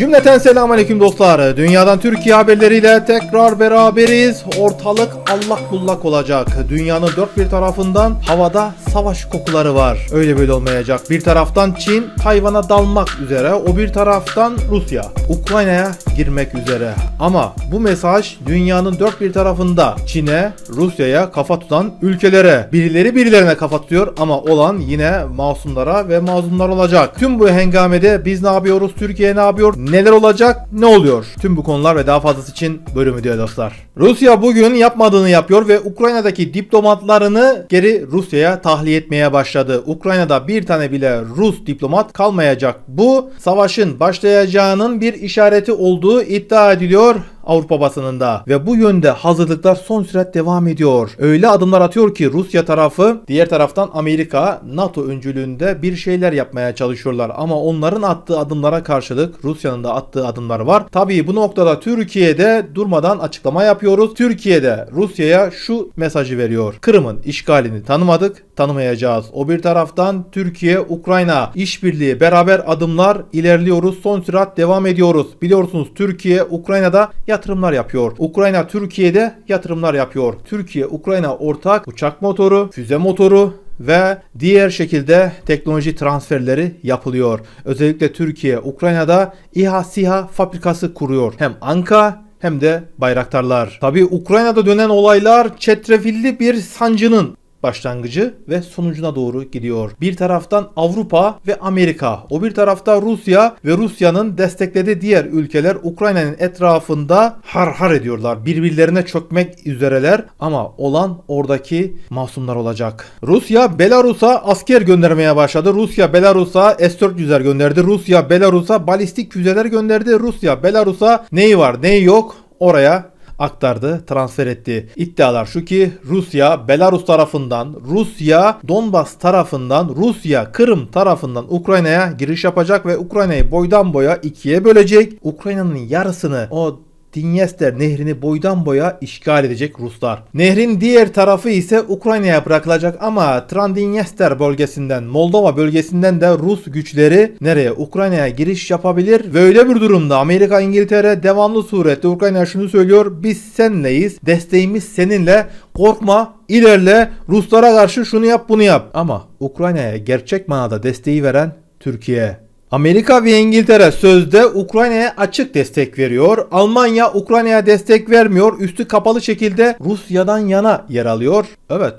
Cümleten selamünaleyküm dostlar. Dünyadan Türkiye haberleriyle tekrar beraberiz. Ortalık allak bullak olacak. Dünyanın dört bir tarafından havada savaş kokuları var. Öyle böyle olmayacak. Bir taraftan Çin Tayvan'a dalmak üzere. O bir taraftan Rusya Ukrayna'ya girmek üzere. Ama bu mesaj dünyanın dört bir tarafında Çin'e, Rusya'ya kafa tutan ülkelere. Birileri birilerine kafa tutuyor ama olan yine masumlara ve mazlumlar olacak. Tüm bu hengamede biz ne yapıyoruz? Türkiye ne yapıyor? Neler olacak? Ne oluyor? Tüm bu konular ve daha fazlası için bölümü diyor dostlar. Rusya bugün yapmadığını yapıyor ve Ukrayna'daki diplomatlarını geri Rusya'ya tahliye etmeye başladı. Ukrayna'da bir tane bile Rus diplomat kalmayacak. Bu savaşın başlayacağının bir işareti olduğu iddia ediliyor. Avrupa basınında ve bu yönde hazırlıklar son sürat devam ediyor. Öyle adımlar atıyor ki Rusya tarafı diğer taraftan Amerika NATO öncülüğünde bir şeyler yapmaya çalışıyorlar ama onların attığı adımlara karşılık Rusya'nın da attığı adımlar var. Tabii bu noktada Türkiye'de durmadan açıklama yapıyoruz. Türkiye'de Rusya'ya şu mesajı veriyor. Kırım'ın işgalini tanımadık, tanımayacağız. O bir taraftan Türkiye, Ukrayna işbirliği beraber adımlar ilerliyoruz. Son sürat devam ediyoruz. Biliyorsunuz Türkiye Ukrayna'da yatırımlar yapıyor. Ukrayna Türkiye'de yatırımlar yapıyor. Türkiye Ukrayna ortak uçak motoru, füze motoru ve diğer şekilde teknoloji transferleri yapılıyor. Özellikle Türkiye Ukrayna'da İHA SİHA fabrikası kuruyor. Hem Anka hem de bayraktarlar. Tabi Ukrayna'da dönen olaylar çetrefilli bir sancının başlangıcı ve sonucuna doğru gidiyor. Bir taraftan Avrupa ve Amerika, o bir tarafta Rusya ve Rusya'nın desteklediği diğer ülkeler Ukrayna'nın etrafında har har ediyorlar. Birbirlerine çökmek üzereler ama olan oradaki masumlar olacak. Rusya Belarus'a asker göndermeye başladı. Rusya Belarus'a S-400'ler gönderdi. Rusya Belarus'a balistik füzeler gönderdi. Rusya Belarus'a neyi var neyi yok oraya aktardı, transfer etti. İddialar şu ki Rusya Belarus tarafından, Rusya Donbas tarafından, Rusya Kırım tarafından Ukrayna'ya giriş yapacak ve Ukrayna'yı boydan boya ikiye bölecek. Ukrayna'nın yarısını o Dinyester nehrini boydan boya işgal edecek Ruslar. Nehrin diğer tarafı ise Ukrayna'ya bırakılacak ama Transdinyester bölgesinden, Moldova bölgesinden de Rus güçleri nereye? Ukrayna'ya giriş yapabilir. Ve öyle bir durumda Amerika, İngiltere devamlı surette Ukrayna'ya şunu söylüyor. Biz senleyiz. Desteğimiz seninle. Korkma, ilerle. Ruslara karşı şunu yap, bunu yap. Ama Ukrayna'ya gerçek manada desteği veren Türkiye. Amerika ve İngiltere sözde Ukrayna'ya açık destek veriyor. Almanya Ukrayna'ya destek vermiyor. Üstü kapalı şekilde Rusya'dan yana yer alıyor. Evet.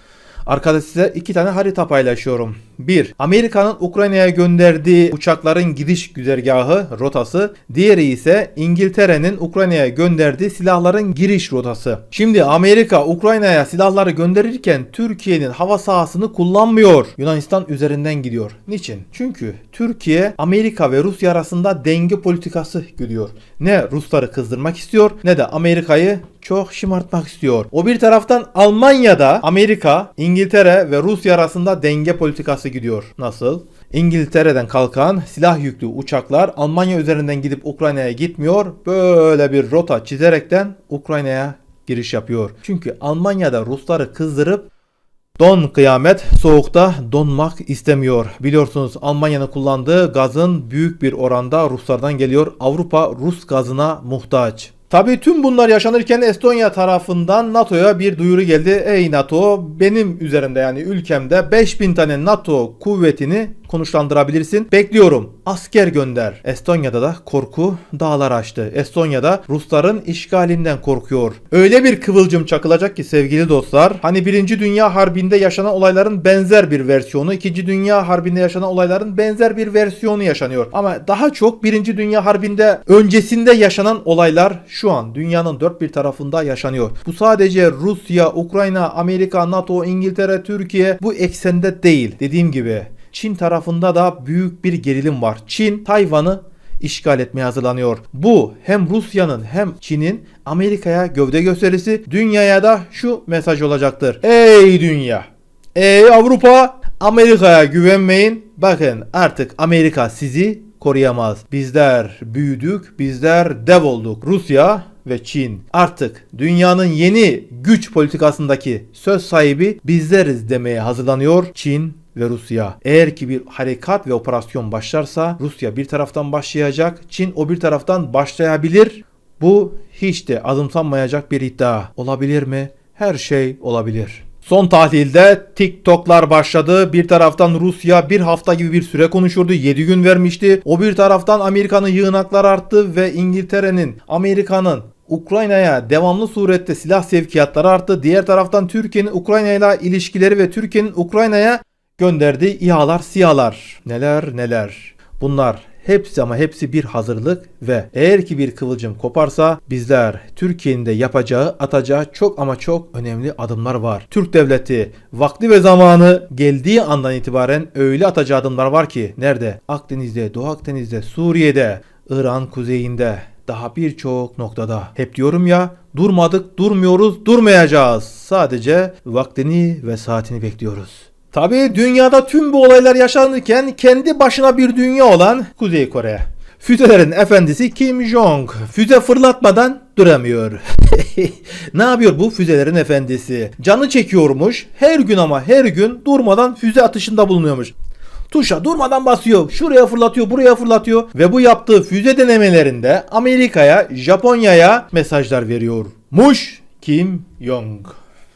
Arkada size iki tane harita paylaşıyorum. 1. Amerika'nın Ukrayna'ya gönderdiği uçakların gidiş güzergahı, rotası. Diğeri ise İngiltere'nin Ukrayna'ya gönderdiği silahların giriş rotası. Şimdi Amerika Ukrayna'ya silahları gönderirken Türkiye'nin hava sahasını kullanmıyor. Yunanistan üzerinden gidiyor. Niçin? Çünkü Türkiye Amerika ve Rusya arasında denge politikası gidiyor. Ne Rusları kızdırmak istiyor ne de Amerika'yı çok şımartmak istiyor. O bir taraftan Almanya'da Amerika, İngiltere ve Rusya arasında denge politikası gidiyor. Nasıl? İngiltere'den kalkan silah yüklü uçaklar Almanya üzerinden gidip Ukrayna'ya gitmiyor. Böyle bir rota çizerekten Ukrayna'ya giriş yapıyor. Çünkü Almanya'da Rusları kızdırıp Don kıyamet soğukta donmak istemiyor. Biliyorsunuz Almanya'nın kullandığı gazın büyük bir oranda Ruslardan geliyor. Avrupa Rus gazına muhtaç. Tabii tüm bunlar yaşanırken Estonya tarafından NATO'ya bir duyuru geldi. Ey NATO benim üzerimde yani ülkemde 5000 tane NATO kuvvetini konuşlandırabilirsin. Bekliyorum. Asker gönder. Estonya'da da korku dağlar açtı. Estonya'da Rusların işgalinden korkuyor. Öyle bir kıvılcım çakılacak ki sevgili dostlar. Hani Birinci Dünya Harbi'nde yaşanan olayların benzer bir versiyonu, İkinci Dünya Harbi'nde yaşanan olayların benzer bir versiyonu yaşanıyor. Ama daha çok Birinci Dünya Harbi'nde öncesinde yaşanan olaylar şu an dünyanın dört bir tarafında yaşanıyor. Bu sadece Rusya, Ukrayna, Amerika, NATO, İngiltere, Türkiye bu eksende değil. Dediğim gibi Çin tarafında da büyük bir gerilim var. Çin Tayvan'ı işgal etmeye hazırlanıyor. Bu hem Rusya'nın hem Çin'in Amerika'ya gövde gösterisi, dünyaya da şu mesaj olacaktır. Ey dünya! Ey Avrupa! Amerika'ya güvenmeyin. Bakın artık Amerika sizi koruyamaz. Bizler büyüdük, bizler dev olduk. Rusya ve Çin artık dünyanın yeni güç politikasındaki söz sahibi bizleriz demeye hazırlanıyor. Çin ve Rusya. Eğer ki bir harekat ve operasyon başlarsa Rusya bir taraftan başlayacak, Çin o bir taraftan başlayabilir. Bu hiç de azımsanmayacak bir iddia. Olabilir mi? Her şey olabilir. Son tahlilde TikTok'lar başladı. Bir taraftan Rusya bir hafta gibi bir süre konuşurdu. 7 gün vermişti. O bir taraftan Amerika'nın yığınaklar arttı ve İngiltere'nin, Amerika'nın Ukrayna'ya devamlı surette silah sevkiyatları arttı. Diğer taraftan Türkiye'nin Ukrayna'yla ilişkileri ve Türkiye'nin Ukrayna'ya gönderdiği İHA'lar, SİHA'lar. Neler neler. Bunlar hepsi ama hepsi bir hazırlık ve eğer ki bir kıvılcım koparsa bizler Türkiye'nin de yapacağı, atacağı çok ama çok önemli adımlar var. Türk devleti vakti ve zamanı geldiği andan itibaren öyle atacağı adımlar var ki nerede? Akdeniz'de, Doğu Akdeniz'de, Suriye'de, İran kuzeyinde, daha birçok noktada. Hep diyorum ya durmadık, durmuyoruz, durmayacağız. Sadece vaktini ve saatini bekliyoruz. Tabii dünyada tüm bu olaylar yaşanırken kendi başına bir dünya olan Kuzey Kore. Füzelerin efendisi Kim Jong füze fırlatmadan duramıyor. ne yapıyor bu füzelerin efendisi? Canı çekiyormuş. Her gün ama her gün durmadan füze atışında bulunuyormuş. Tuşa durmadan basıyor. Şuraya fırlatıyor, buraya fırlatıyor ve bu yaptığı füze denemelerinde Amerika'ya, Japonya'ya mesajlar veriyor. Muş Kim Jong.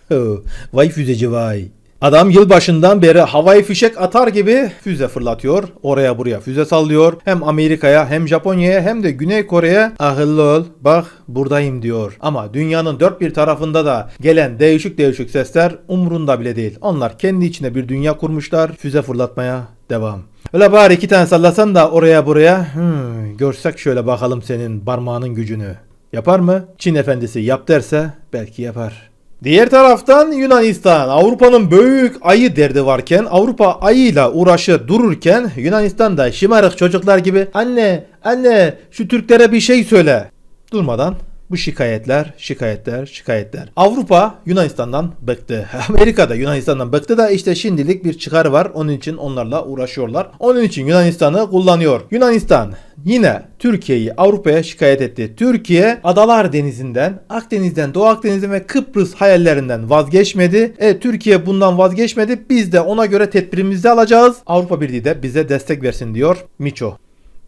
vay füzeci vay. Adam yılbaşından beri havai fişek atar gibi füze fırlatıyor. Oraya buraya füze sallıyor. Hem Amerika'ya hem Japonya'ya hem de Güney Kore'ye akıllı ol bak buradayım diyor. Ama dünyanın dört bir tarafında da gelen değişik değişik sesler umrunda bile değil. Onlar kendi içine bir dünya kurmuşlar. Füze fırlatmaya devam. Öyle bari iki tane sallasan da oraya buraya. Hmm, görsek şöyle bakalım senin parmağının gücünü. Yapar mı? Çin efendisi yap derse belki yapar. Diğer taraftan Yunanistan. Avrupa'nın büyük ayı derdi varken Avrupa ayıyla uğraşı dururken Yunanistan da şımarık çocuklar gibi anne anne şu Türklere bir şey söyle. durmadan bu şikayetler, şikayetler, şikayetler. Avrupa Yunanistan'dan bıktı. Amerika da Yunanistan'dan bıktı da işte şimdilik bir çıkar var. Onun için onlarla uğraşıyorlar. Onun için Yunanistan'ı kullanıyor. Yunanistan yine Türkiye'yi Avrupa'ya şikayet etti. Türkiye Adalar Denizi'nden, Akdeniz'den, Doğu Akdeniz'den ve Kıbrıs hayallerinden vazgeçmedi. E Türkiye bundan vazgeçmedi. Biz de ona göre tedbirimizi alacağız. Avrupa Birliği de bize destek versin diyor Miço.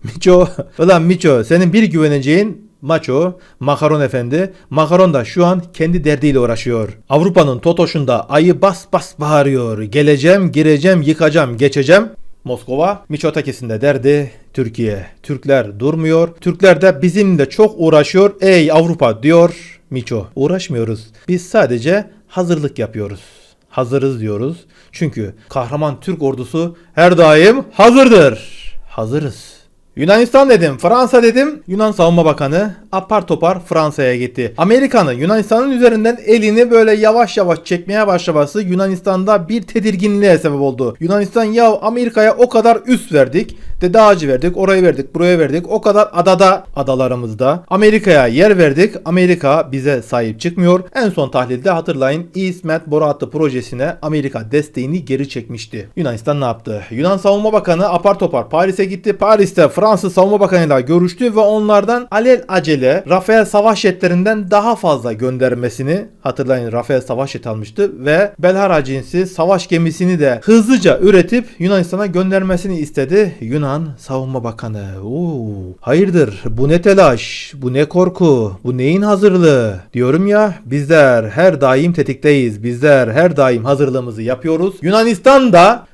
Miço, ulan Miço senin bir güveneceğin Maço, Makaron Efendi, Makaron da şu an kendi derdiyle uğraşıyor. Avrupa'nın Totoş'unda ayı bas bas bağırıyor. Geleceğim, gireceğim, yıkacağım, geçeceğim. Moskova, Miçotakis'inde derdi Türkiye. Türkler durmuyor. Türkler de bizimle çok uğraşıyor. Ey Avrupa diyor Miço. Uğraşmıyoruz. Biz sadece hazırlık yapıyoruz. Hazırız diyoruz. Çünkü kahraman Türk ordusu her daim hazırdır. Hazırız. Yunanistan dedim, Fransa dedim. Yunan Savunma Bakanı apar topar Fransa'ya gitti. Amerika'nın Yunanistan'ın üzerinden elini böyle yavaş yavaş çekmeye başlaması Yunanistan'da bir tedirginliğe sebep oldu. Yunanistan ya Amerika'ya o kadar üst verdik. Dede ağacı verdik, orayı verdik, buraya verdik. O kadar adada, adalarımızda. Amerika'ya yer verdik. Amerika bize sahip çıkmıyor. En son tahlilde hatırlayın İsmet Boru hattı projesine Amerika desteğini geri çekmişti. Yunanistan ne yaptı? Yunan Savunma Bakanı apar topar Paris'e gitti. Paris'te Fransız Savunma Bakanı'yla görüştü ve onlardan alel acele Rafael savaş jetlerinden daha fazla göndermesini hatırlayın. Rafael savaş jet almıştı ve Belhara cinsi savaş gemisini de hızlıca üretip Yunanistan'a göndermesini istedi. Yunan Savunma Bakanı. Oo, hayırdır? Bu ne telaş, bu ne korku, bu neyin hazırlığı? Diyorum ya bizler her daim tetikteyiz, bizler her daim hazırlığımızı yapıyoruz. Yunanistan da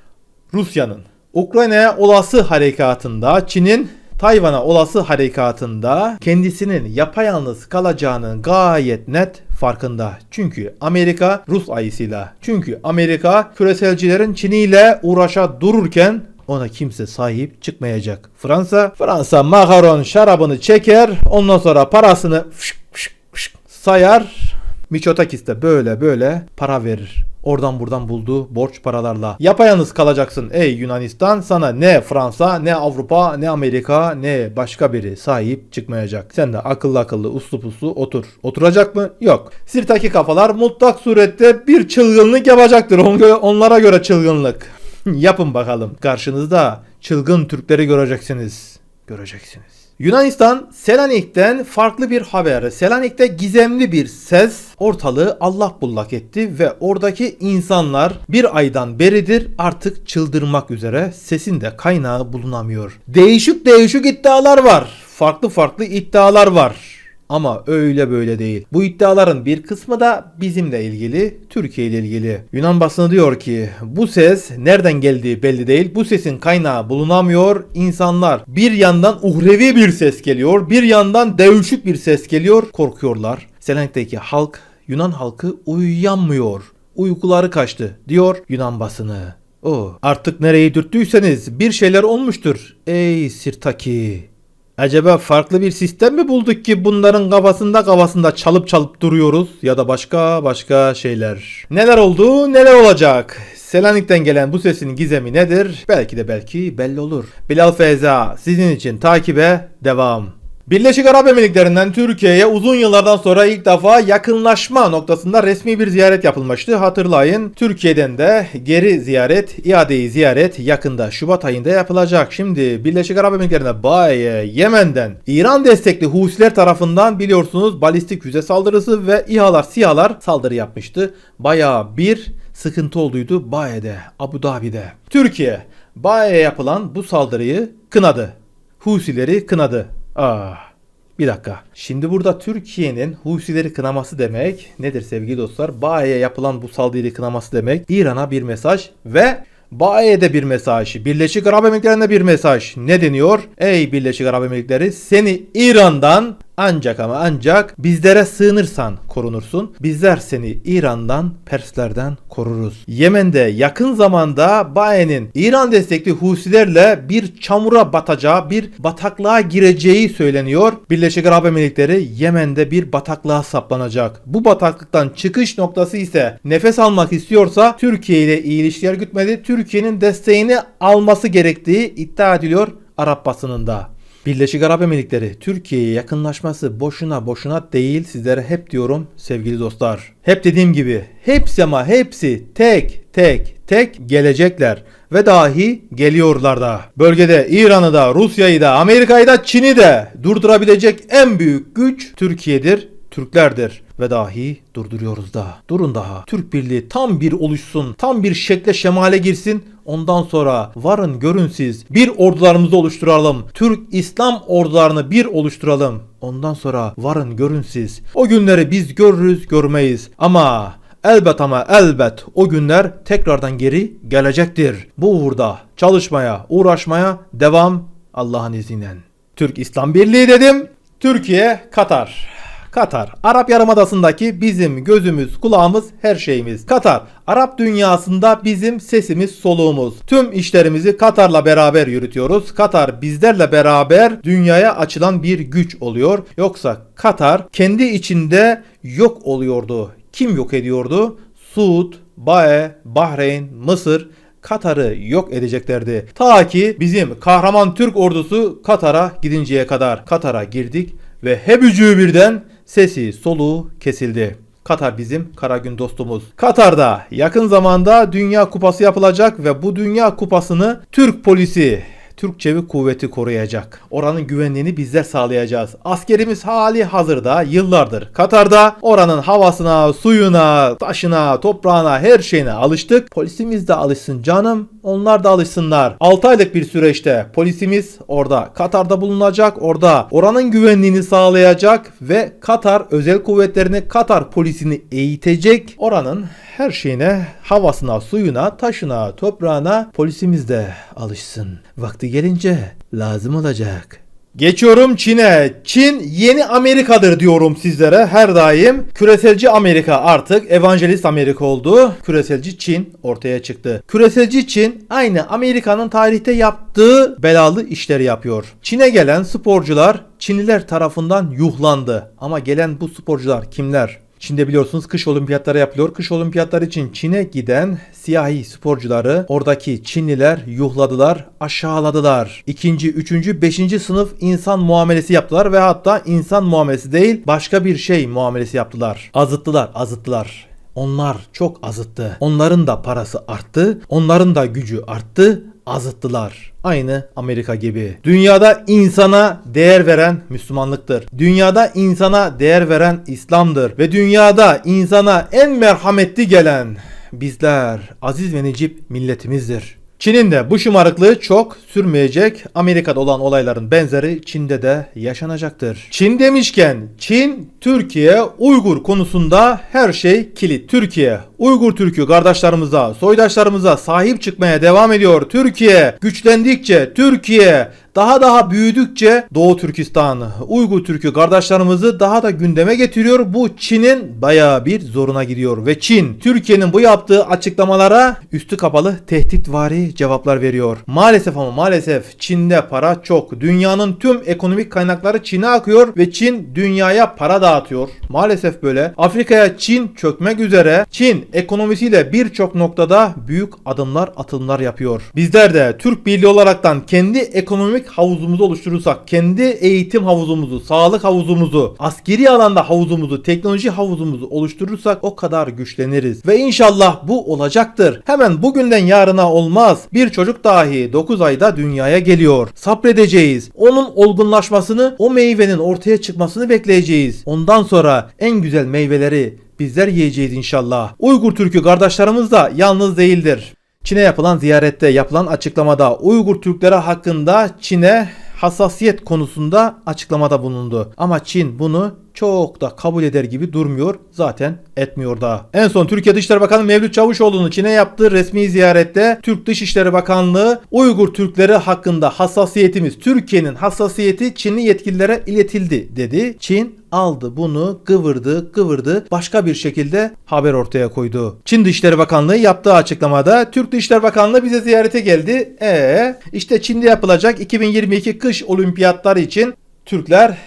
Rusya'nın Ukrayna'ya olası harekatında Çin'in Tayvan'a olası harekatında kendisinin yapayalnız kalacağının gayet net farkında. Çünkü Amerika Rus ayısıyla. Çünkü Amerika küreselcilerin Çin'iyle uğraşa dururken ona kimse sahip çıkmayacak. Fransa, Fransa makaron şarabını çeker, ondan sonra parasını fışk fışk fışk sayar. Miçotakis de böyle böyle para verir. Oradan buradan bulduğu borç paralarla. Yapayalnız kalacaksın ey Yunanistan. Sana ne Fransa, ne Avrupa, ne Amerika, ne başka biri sahip çıkmayacak. Sen de akıllı akıllı uslu puslu otur. Oturacak mı? Yok. Sirtaki kafalar mutlak surette bir çılgınlık yapacaktır. Onlara göre çılgınlık. Yapın bakalım. Karşınızda çılgın Türkleri göreceksiniz. Göreceksiniz. Yunanistan Selanik'ten farklı bir haber. Selanik'te gizemli bir ses ortalığı allak bullak etti ve oradaki insanlar bir aydan beridir artık çıldırmak üzere sesin de kaynağı bulunamıyor. Değişik değişik iddialar var. Farklı farklı iddialar var. Ama öyle böyle değil. Bu iddiaların bir kısmı da bizimle ilgili, Türkiye ile ilgili. Yunan basını diyor ki bu ses nereden geldiği belli değil. Bu sesin kaynağı bulunamıyor. İnsanlar bir yandan uhrevi bir ses geliyor, bir yandan değişik bir ses geliyor. Korkuyorlar. Selanik'teki halk, Yunan halkı uyuyamıyor. Uykuları kaçtı diyor Yunan basını. O artık nereyi dürttüyseniz bir şeyler olmuştur. Ey Sirtaki. Acaba farklı bir sistem mi bulduk ki bunların kafasında kafasında çalıp çalıp duruyoruz ya da başka başka şeyler. Neler oldu neler olacak? Selanik'ten gelen bu sesin gizemi nedir? Belki de belki belli olur. Bilal Feyza sizin için takibe devam. Birleşik Arap Emirlikleri'nden Türkiye'ye uzun yıllardan sonra ilk defa yakınlaşma noktasında resmi bir ziyaret yapılmıştı. Hatırlayın Türkiye'den de geri ziyaret, iadeyi ziyaret yakında Şubat ayında yapılacak. Şimdi Birleşik Arap Emirlikleri'ne Baye, Yemen'den İran destekli Husiler tarafından biliyorsunuz balistik füze saldırısı ve İHA'lar, SİHA'lar saldırı yapmıştı. Bayağı bir sıkıntı olduydu Baye'de, Abu Dhabi'de. Türkiye, Baye'ye yapılan bu saldırıyı kınadı. Husileri kınadı. Ah. Bir dakika. Şimdi burada Türkiye'nin Husileri kınaması demek nedir sevgili dostlar? Bae'ye yapılan bu saldırıyı kınaması demek İran'a bir mesaj ve Bae'ye bir mesaj. Birleşik Arap Emirlikleri'ne bir mesaj. Ne deniyor? Ey Birleşik Arap Emirlikleri seni İran'dan ancak ama ancak bizlere sığınırsan korunursun. Bizler seni İran'dan, Perslerden koruruz. Yemen'de yakın zamanda Bae'nin İran destekli Husilerle bir çamura batacağı, bir bataklığa gireceği söyleniyor. Birleşik Arap Emirlikleri Yemen'de bir bataklığa saplanacak. Bu bataklıktan çıkış noktası ise nefes almak istiyorsa Türkiye ile iyi ilişkiler gütmeli. Türkiye'nin desteğini alması gerektiği iddia ediliyor Arap basınında. Birleşik Arap Emirlikleri Türkiye'ye yakınlaşması boşuna boşuna değil sizlere hep diyorum sevgili dostlar. Hep dediğim gibi hepsi ama hepsi tek tek tek gelecekler ve dahi geliyorlar da. Bölgede İran'ı da Rusya'yı da Amerika'yı da Çin'i de durdurabilecek en büyük güç Türkiye'dir. Türklerdir ve dahi durduruyoruz da. Durun daha. Türk Birliği tam bir oluşsun, tam bir şekle şemale girsin. Ondan sonra varın görün siz bir ordularımızı oluşturalım. Türk İslam ordularını bir oluşturalım. Ondan sonra varın görün siz. O günleri biz görürüz görmeyiz. Ama elbet ama elbet o günler tekrardan geri gelecektir. Bu uğurda çalışmaya, uğraşmaya devam Allah'ın izniyle. Türk İslam Birliği dedim. Türkiye, Katar. Katar, Arap Yarımadası'ndaki bizim gözümüz, kulağımız, her şeyimiz. Katar, Arap dünyasında bizim sesimiz, soluğumuz. Tüm işlerimizi Katar'la beraber yürütüyoruz. Katar bizlerle beraber dünyaya açılan bir güç oluyor. Yoksa Katar kendi içinde yok oluyordu. Kim yok ediyordu? Suud, Bae, Bahreyn, Mısır, Katar'ı yok edeceklerdi. Ta ki bizim kahraman Türk ordusu Katar'a gidinceye kadar. Katar'a girdik ve hebücü birden sesi soluğu kesildi. Katar bizim kara gün dostumuz. Katar'da yakın zamanda Dünya Kupası yapılacak ve bu Dünya Kupası'nı Türk polisi Türk Çevik Kuvveti koruyacak. Oranın güvenliğini bizler sağlayacağız. Askerimiz hali hazırda yıllardır Katar'da oranın havasına, suyuna, taşına, toprağına, her şeyine alıştık. Polisimiz de alışsın canım. Onlar da alışsınlar. 6 aylık bir süreçte polisimiz orada Katar'da bulunacak. Orada oranın güvenliğini sağlayacak ve Katar özel kuvvetlerini Katar polisini eğitecek. Oranın her şeyine, havasına, suyuna, taşına, toprağına polisimiz de alışsın. Vakti gelince lazım olacak. Geçiyorum Çin'e. Çin yeni Amerika'dır diyorum sizlere her daim. Küreselci Amerika artık evangelist Amerika oldu. Küreselci Çin ortaya çıktı. Küreselci Çin aynı Amerika'nın tarihte yaptığı belalı işleri yapıyor. Çin'e gelen sporcular Çinliler tarafından yuhlandı. Ama gelen bu sporcular kimler? Çin'de biliyorsunuz kış olimpiyatları yapılıyor. Kış olimpiyatları için Çin'e giden siyahi sporcuları oradaki Çinliler yuhladılar, aşağıladılar. İkinci, üçüncü, beşinci sınıf insan muamelesi yaptılar ve hatta insan muamelesi değil başka bir şey muamelesi yaptılar. Azıttılar, azıttılar. Onlar çok azıttı. Onların da parası arttı. Onların da gücü arttı. Azıttılar. Aynı Amerika gibi. Dünyada insana değer veren Müslümanlıktır. Dünyada insana değer veren İslam'dır. Ve dünyada insana en merhametli gelen bizler aziz ve necip milletimizdir. Çin'in de bu şımarıklığı çok sürmeyecek. Amerika'da olan olayların benzeri Çin'de de yaşanacaktır. Çin demişken Çin, Türkiye, Uygur konusunda her şey kilit. Türkiye, Uygur Türk'ü kardeşlerimize, soydaşlarımıza sahip çıkmaya devam ediyor. Türkiye güçlendikçe, Türkiye daha daha büyüdükçe Doğu Türkistan, Uygur Türk'ü kardeşlerimizi daha da gündeme getiriyor. Bu Çin'in bayağı bir zoruna gidiyor ve Çin Türkiye'nin bu yaptığı açıklamalara üstü kapalı tehditvari cevaplar veriyor. Maalesef ama maalesef Çin'de para çok. Dünyanın tüm ekonomik kaynakları Çin'e akıyor ve Çin dünyaya para dağıtıyor. Maalesef böyle. Afrika'ya Çin çökmek üzere. Çin ekonomisiyle birçok noktada büyük adımlar, atımlar yapıyor. Bizler de Türk Birliği olaraktan kendi ekonomik havuzumuzu oluşturursak, kendi eğitim havuzumuzu, sağlık havuzumuzu, askeri alanda havuzumuzu, teknoloji havuzumuzu oluşturursak o kadar güçleniriz. Ve inşallah bu olacaktır. Hemen bugünden yarına olmaz. Bir çocuk dahi 9 ayda dünyaya geliyor. Sabredeceğiz. Onun olgunlaşmasını, o meyvenin ortaya çıkmasını bekleyeceğiz. Ondan sonra en güzel meyveleri bizler yiyeceğiz inşallah. Uygur Türk'ü kardeşlerimiz de yalnız değildir. Çin'e yapılan ziyarette yapılan açıklamada Uygur Türkleri hakkında Çin'e hassasiyet konusunda açıklamada bulundu. Ama Çin bunu çok da kabul eder gibi durmuyor. Zaten etmiyor da. En son Türkiye Dışişleri Bakanı Mevlüt Çavuşoğlu'nun Çin'e yaptığı resmi ziyarette Türk Dışişleri Bakanlığı Uygur Türkleri hakkında hassasiyetimiz, Türkiye'nin hassasiyeti Çinli yetkililere iletildi dedi. Çin aldı bunu kıvırdı kıvırdı başka bir şekilde haber ortaya koydu. Çin Dışişleri Bakanlığı yaptığı açıklamada Türk Dışişleri Bakanlığı bize ziyarete geldi. E işte Çin'de yapılacak 2022 kış olimpiyatları için Türkler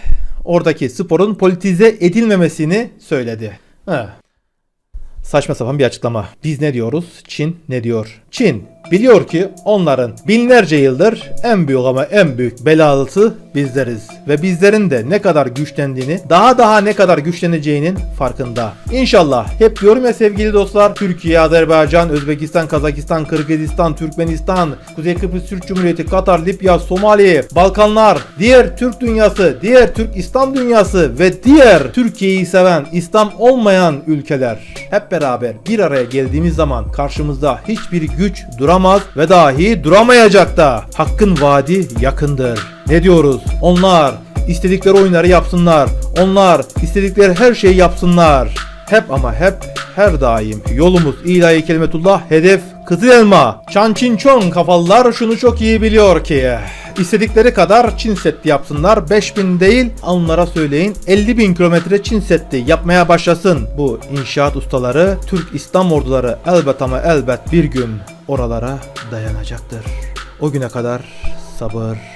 oradaki sporun politize edilmemesini söyledi. He. Saçma sapan bir açıklama. Biz ne diyoruz? Çin ne diyor? Çin biliyor ki onların binlerce yıldır en büyük ama en büyük belalısı bizleriz. Ve bizlerin de ne kadar güçlendiğini, daha daha ne kadar güçleneceğinin farkında. İnşallah hep diyorum ya sevgili dostlar, Türkiye, Azerbaycan, Özbekistan, Kazakistan, Kırgızistan, Türkmenistan, Kuzey Kıbrıs Türk Cumhuriyeti, Katar, Libya, Somali, Balkanlar, diğer Türk dünyası, diğer Türk İslam dünyası ve diğer Türkiye'yi seven, İslam olmayan ülkeler hep beraber bir araya geldiğimiz zaman karşımızda hiçbir güç duramaz ve dahi duramayacak da hakkın vaadi yakındır. Ne diyoruz? Onlar istedikleri oyunları yapsınlar. Onlar istedikleri her şeyi yapsınlar. Hep ama hep her daim yolumuz ilahi kelimetullah hedef kızıl elma. Çan Çin Çon kafalılar şunu çok iyi biliyor ki istedikleri kadar Çin Seddi yapsınlar. 5000 değil onlara söyleyin 50 bin kilometre Çin Seddi yapmaya başlasın. Bu inşaat ustaları Türk İslam orduları elbet ama elbet bir gün oralara dayanacaktır. O güne kadar sabır